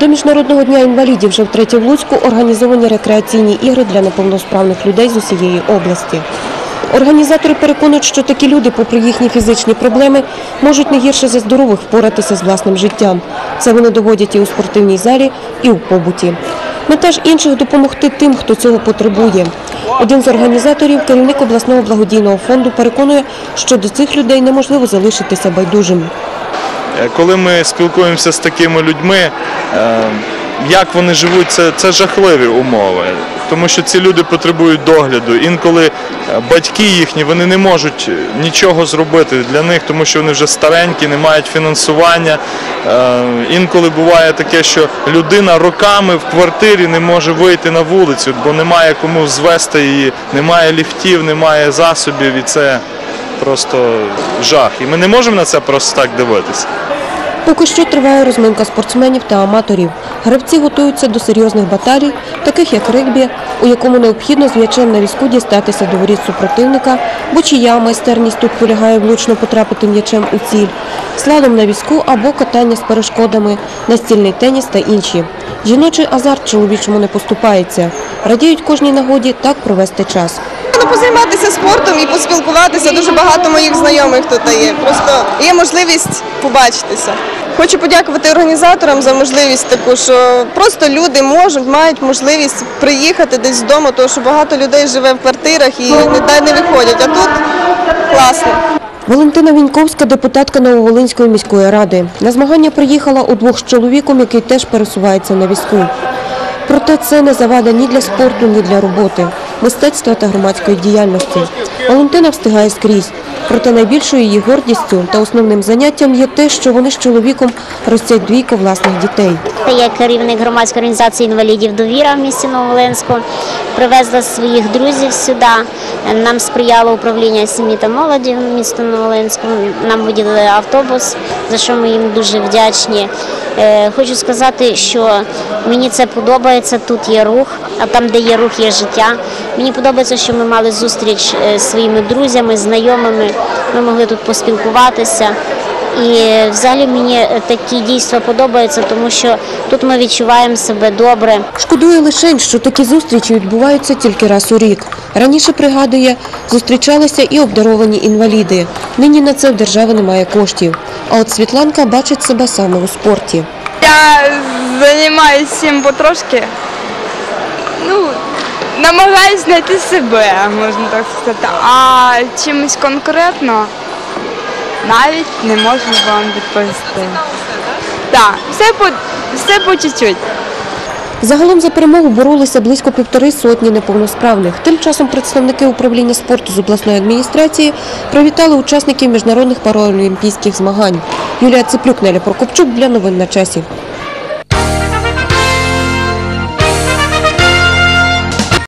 До Міжнародного дня інвалідів вже втретє в Луцьку організовані рекреаційні ігри для неповносправних людей з усієї області. Організатори переконують, що такі люди, попри їхні фізичні проблеми, можуть не гірше за здорових впоратися з власним життям. Це вони доводять і у спортивній залі, і у побуті. Мета ж інших допомогти тим, хто цього потребує. Один з організаторів, керівник обласного благодійного фонду, переконує, що до цих людей неможливо залишитися байдужим. Е, Коли ми спілкуємося з такими людьми, е, як вони живуть, це, це жахливі умови. Тому що ці люди потребують догляду. Інколи е, батьки їхні вони не можуть нічого зробити для них, тому що вони вже старенькі, не мають фінансування. Інколи буває таке, що людина роками в квартирі не може вийти на вулицю, бо немає кому звести її, немає ліфтів, немає засобів, і це просто жах. І ми не можемо на це просто так дивитися. Поки що триває розминка спортсменів та аматорів. Гравці готуються до серйозних баталій, таких як регбі, у якому необхідно з м'ячем на візку дістатися до воріт супротивника, бо чия майстерність тут полягає влучно потрапити м'ячем у ціль, слалом на візку або катання з перешкодами, настільний теніс та інші. Жіночий азарт чоловічому не поступається. Радіють кожній нагоді так провести час. Ну, позайматися спортом і поспілкуватися. Дуже багато моїх знайомих тут є. Просто є можливість побачитися. Хочу подякувати організаторам за можливість таку, що просто люди можуть, мають можливість приїхати десь вдома, тому що багато людей живе в квартирах і ніде не виходять. А тут класно. Валентина Віньковська, депутатка Нововолинської міської ради. На змагання приїхала удвох з чоловіком, який теж пересувається на візку. Проте це не завада ні для спорту, ні для роботи, мистецтва та громадської діяльності. Валентина встигає скрізь. Проте найбільшою її гордістю та основним заняттям є те, що вони з чоловіком ростять двійко власних дітей. Я керівник громадської організації інвалідів довіра в місті Нововолинську. Привезла своїх друзів сюди. Нам сприяло управління сім'ї та молоді в місті Нововолинську. Нам виділили автобус, за що ми їм дуже вдячні. Е, Хочу сказати, що мені це подобається. Тут є рух, а там, де є рух, є життя. Мені подобається, що ми мали зустріч е, з своїми друзями, знайомими. Ми могли тут поспілкуватися. І взагалі мені такі дійства подобаються, тому що тут ми відчуваємо себе добре. Шкодує лише, що такі зустрічі відбуваються тільки раз у рік. Раніше, пригадує, зустрічалися і обдаровані інваліди. Нині на це в держави немає коштів. А от Світланка бачить себе саме у спорті. Я займаюся всім потрошки. Намагаюся знайти себе, можна так сказати. А чимось конкретно навіть не можу вам відповісти. Так, все по все по чуть-чуть. Загалом за перемогу боролися близько півтори сотні неповносправних. Тим часом представники управління спорту з обласної адміністрації привітали учасників міжнародних паралімпійських змагань. Юлія Циплюк, Неля Прокопчук для новин на часі.